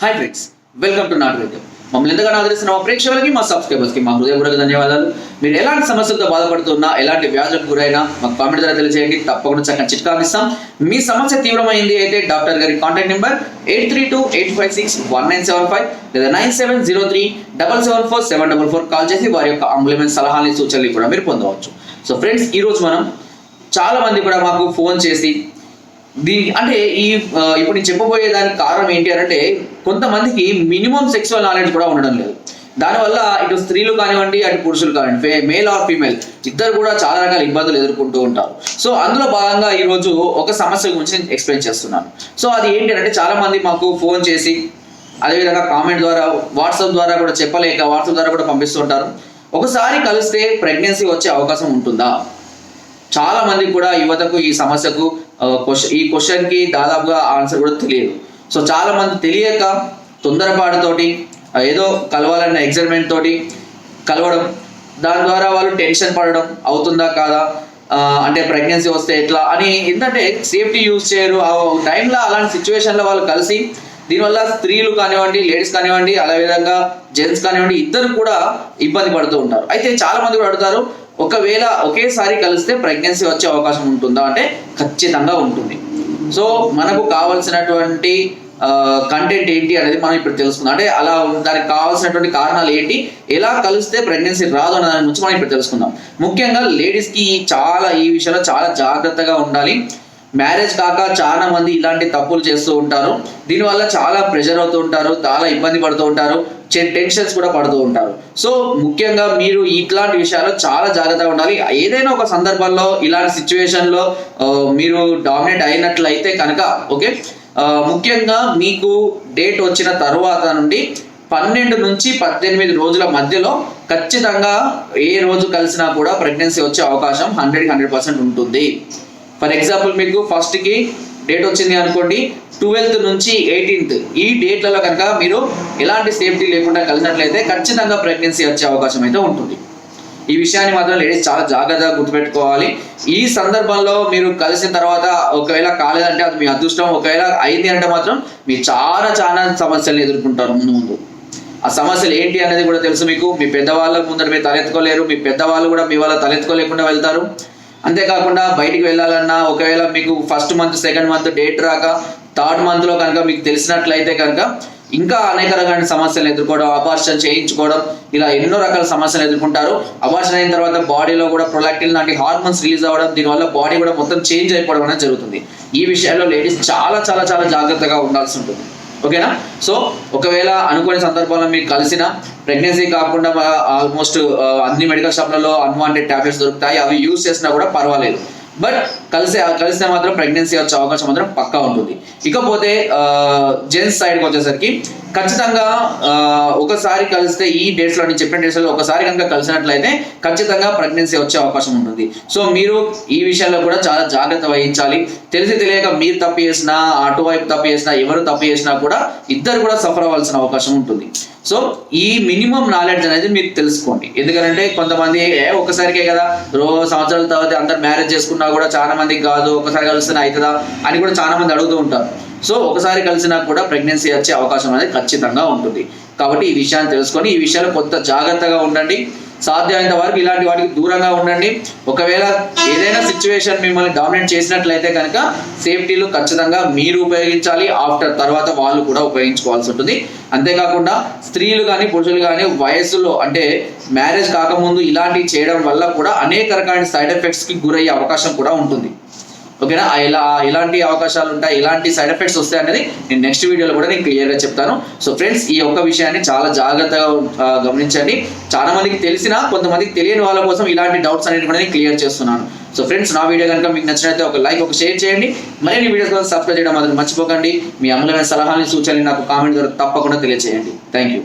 Hi friends welcome to నాట్ వైద్యం మమ్మల్ని ఎంతగానో ఆదరిస్తున్న మా ప్రేక్షకులకి మా సబ్స్క్రైబర్స్కి మా హృదయపూర్వక ధన్యవాదాలు. మీరు ఎలాంటి సమస్యలతో బాధపడుతున్నా ఎలాంటి వ్యాధులకు గురైనా మాకు కామెంట్ ద్వారా తెలియజేయండి. తప్పకుండా చక్కని చిట్కాలు ఇస్తాం. మీ సమస్య తీవ్రమైంది అయితే డాక్టర్ గారి contact number eight three two eight five six one nine seven five లేదా nine seven zero three double seven four seven double four call చేసి వారి యొక్క అంబులెన్స్ సలహాలని సూచనలు కూడా మీరు పొందవచ్చు. సో ఫ్రెండ్స్ ఈరోజు మనం చాలా మంది కూడా మాకు ఫోన్ చేసి దీని అంటే ఈ ఇప్పుడు నేను చెప్పబోయే దానికి కారణం ఏంటి అని అంటే కొంతమందికి మినిమం సెక్సువల్ నాలెడ్జ్ కూడా ఉండడం లేదు. దానివల్ల ఇటు స్త్రీలు కానివ్వండి అటు పురుషులు కానివ్వండి మేల్ ఆర్ ఫీమేల్ ఇద్దరు కూడా చాలా రకాల ఇబ్బందులు ఎదుర్కొంటూ ఉంటారు. సో అందులో భాగంగా ఈరోజు ఒక సమస్య గురించి నేను ఎక్స్ప్లెయిన్ చేస్తున్నాను. సో అది ఏంటి అంటే చాలా మంది మాకు ఫోన్ చేసి అదేవిధంగా కామెంట్ ద్వారా వాట్సాప్ ద్వారా కూడా చెప్పలేక వాట్సాప్ ద్వారా కూడా పంపిస్తుంటారు. ఒకసారి కలిస్తే ప్రెగ్నెన్సీ వచ్చే అవకాశం ఉంటుందా? చాలా మంది కూడా యువతకు ఈ సమస్యకు క్వశ్చన్ ఈ క్వశ్చన్కి దాదాపుగా ఆన్సర్ కూడా తెలియదు. సో చాలా మంది తెలియక తొందరపాటుతోటి ఏదో కలవాలన్న ఎగ్జైట్మెంట్ తోటి కలవడం దాని ద్వారా వాళ్ళు టెన్షన్ పడడం అవుతుందా కాదా అంటే ప్రెగ్నెన్సీ వస్తే ఎట్లా అని ఏంటంటే సేఫ్టీ యూజ్ చేయరు. ఆ టైంలో అలాంటి సిచ్యువేషన్లో వాళ్ళు కలిసి దీనివల్ల స్త్రీలు కానివ్వండి లేడీస్ కానివ్వండి అదేవిధంగా జెంట్స్ కానివ్వండి ఇద్దరు కూడా ఇబ్బంది పడుతూ ఉంటారు. అయితే చాలా మంది కూడా అడుగుతారు ఒకవేళ ఒకేసారి కలిస్తే ప్రెగ్నెన్సీ వచ్చే అవకాశం ఉంటుందా? అంటే ఖచ్చితంగా ఉంటుంది. సో మనకు కావాల్సినటువంటి కంటెంట్ ఏంటి అనేది మనం ఇప్పుడు తెలుసుకుందాం. అంటే అలా దానికి కావాల్సినటువంటి కారణాలు ఏంటి? ఎలా కలిస్తే ప్రెగ్నెన్సీ రాదు అనే దాని గురించి మనం ఇప్పుడు తెలుసుకుందాం. ముఖ్యంగా లేడీస్కి చాలా ఈ విషయంలో చాలా జాగ్రత్తగా ఉండాలి. మ్యారేజ్ కాక చాలా మంది ఇలాంటి తప్పులు చేస్తూ ఉంటారు. దీనివల్ల చాలా ప్రెషర్ అవుతూ ఉంటారు చాలా ఇబ్బంది పడుతూ ఉంటారు టెన్షన్స్ కూడా పడుతూ ఉంటారు. సో ముఖ్యంగా మీరు ఇట్లాంటి విషయాల్లో చాలా జాగ్రత్తగా ఉండాలి. ఏదైనా ఒక సందర్భంలో ఇలాంటి సిచ్యువేషన్లో మీరు డామినేట్ అయినట్లయితే కనుక ఓకే? ముఖ్యంగా మీకు డేట్ వచ్చిన తర్వాత నుండి పన్నెండు నుంచి పద్దెనిమిది రోజుల మధ్యలో ఖచ్చితంగా ఏ రోజు కలిసినా కూడా ప్రెగ్నెన్సీ వచ్చే అవకాశం హండ్రెడ్ హండ్రెడ్ పర్సెంట్ ఉంటుంది. ఫర్ ఎగ్జాంపుల్ మీకు ఫస్ట్కి డేట్ వచ్చింది అనుకోండి ట్వెల్త్ నుంచి ఎయిటీన్త్ ఈ డేట్లలో కనుక మీరు ఎలాంటి సేఫ్టీ లేకుండా కలిసినట్లయితే ఖచ్చితంగా ప్రెగ్నెన్సీ వచ్చే అవకాశం అయితే ఉంటుంది. ఈ విషయాన్ని మాత్రం లేడీస్ చాలా జాగ్రత్తగా గుర్తుపెట్టుకోవాలి. ఈ సందర్భంలో మీరు కలిసిన తర్వాత ఒకవేళ కాలేదంటే అది మీ అదృష్టం ఒకవేళ అయింది అంటే మాత్రం మీరు చాలా చాలా సమస్యలు ఎదుర్కొంటారు ముందు ముందు. ఆ సమస్యలు ఏంటి అనేది కూడా తెలుసు మీకు. మీ పెద్దవాళ్ళ ముందర మీరు తలెత్తుకోలేరు మీ పెద్దవాళ్ళు కూడా మీ వాళ్ళ తలెత్తుకోలేకుండా వెళ్తారు. అంతేకాకుండా బయటికి వెళ్ళాలన్నా ఒకవేళ మీకు first month second month date రాక థర్డ్ మంత్లో కనుక మీకు తెలిసినట్లయితే కనుక ఇంకా అనేక రకాల సమస్యలు ఎదుర్కోవడం అబార్షన్ చేయించుకోవడం ఇలా ఎన్నో రకాల సమస్యలు ఎదుర్కొంటారు. అబార్షన్ అయిన తర్వాత బాడీలో కూడా ప్రొలాక్టిన్ లాంటి హార్మోన్స్ రిలీజ్ అవ్వడం దీనివల్ల బాడీ కూడా మొత్తం చేంజ్ అయిపోవడం అనేది జరుగుతుంది. ఈ విషయాల్లో లేడీస్ చాలా చాలా చాలా జాగ్రత్తగా ఉండాల్సి ఉంటుంది. ఓకేనా? సో ఒకవేళ అనుకునే సందర్భంలో మీకు కలిసిన ప్రెగ్నెన్సీ కాకుండా ఆల్మోస్ట్ అన్ని మెడికల్ షాప్లలో అన్వాంటెడ్ టాబ్లెట్స్ దొరుకుతాయి అవి యూస్ చేసినా కూడా పర్వాలేదు. బట్ కలిసే కలిస్తే మాత్రం ప్రెగ్నెన్సీ వచ్చే అవకాశం మాత్రం పక్కా ఉంటుంది. ఇకపోతే జెంట్స్ సైడ్కి వచ్చేసరికి ఖచ్చితంగా ఒకసారి కలిస్తే ఈ డేట్స్లో నేను చెప్పిన డేట్స్లో ఒకసారి కనుక కలిసినట్లయితే ఖచ్చితంగా ప్రెగ్నెన్సీ వచ్చే అవకాశం ఉంటుంది. సో మీరు ఈ విషయంలో కూడా చాలా జాగ్రత్త వహించాలి. తెలిసి తెలియక మీరు తప్పు చేసినా అటువైపు తప్పు చేసినా ఎవరు తప్పు చేసినా కూడా ఇద్దరు కూడా సఫర్ అవ్వాల్సిన అవకాశం ఉంటుంది. సో ఈ మినిమం నాలెడ్జ్ అనేది మీరు తెలుసుకోండి. ఎందుకంటే కొంతమంది ఏ ఒక్కసారికే కదా రోజు సంవత్సరాల తర్వాత అందరు మ్యారేజ్ చేసుకున్నా కూడా చాలా మందికి కాదు ఒకసారి కలిస్తే అవుతుందా అని కూడా చాలా మంది అడుగుతూ ఉంటారు. సో ఒకసారి కలిసినా కూడా ప్రెగ్నెన్సీ వచ్చే అవకాశం అనేది ఖచ్చితంగా ఉంటుంది. కాబట్టి ఈ విషయాన్ని తెలుసుకొని ఈ విషయాలు కొంత జాగ్రత్తగా ఉండండి. సాధ్యమైనంత వరకు ఇలాంటి వాటికి దూరంగా ఉండండి. ఒకవేళ ఏదైనా సిచ్యువేషన్ మిమ్మల్ని డామినేట్ చేసినట్లయితే కనుక సేఫ్టీలు ఖచ్చితంగా మీరు ఉపయోగించాలి. ఆఫ్టర్ తర్వాత వాళ్ళు కూడా ఉపయోగించుకోవాల్సి ఉంటుంది. అంతేకాకుండా స్త్రీలు కానీ పురుషులు కానీ వయసులో అంటే మ్యారేజ్ కాకముందు ఇలాంటివి చేయడం వల్ల కూడా అనేక రకాల సైడ్ ఎఫెక్ట్స్కి గురయ్యే అవకాశం కూడా ఉంటుంది. ఓకేనా? ఎలా ఎలాంటి అవకాశాలు ఉంటాయి ఎలాంటి సైడ్ ఎఫెక్ట్స్ వస్తాయి అనేది నేను నెక్స్ట్ వీడియోలో కూడా నేను క్లియర్గా చెప్తాను. సో ఫ్రెండ్స్ ఈ ఒక్క విషయాన్ని చాలా జాగ్రత్తగా గమనించండి. చాలా మందికి తెలిసినా కొంతమందికి తెలియని వాళ్ళ కోసం ఇలాంటి డౌట్స్ అనేవి కూడా నేను క్లియర్ చేస్తున్నాను. సో ఫ్రెండ్స్ నా వీడియో కనుక మీకు నచ్చినట్లయితే ఒక లైక్ ఒక షేర్ చేయండి. మరిన్ని వీడియోస్ కోసం సబ్స్క్రైబ్ చేయడం మాత్రం మర్చిపోకండి. మీ అమూల్యమైన సలహాలని సూచనలు నాకు కామెంట్ ద్వారా తప్పకుండా తెలియజేయండి థ్యాంక్ యూ.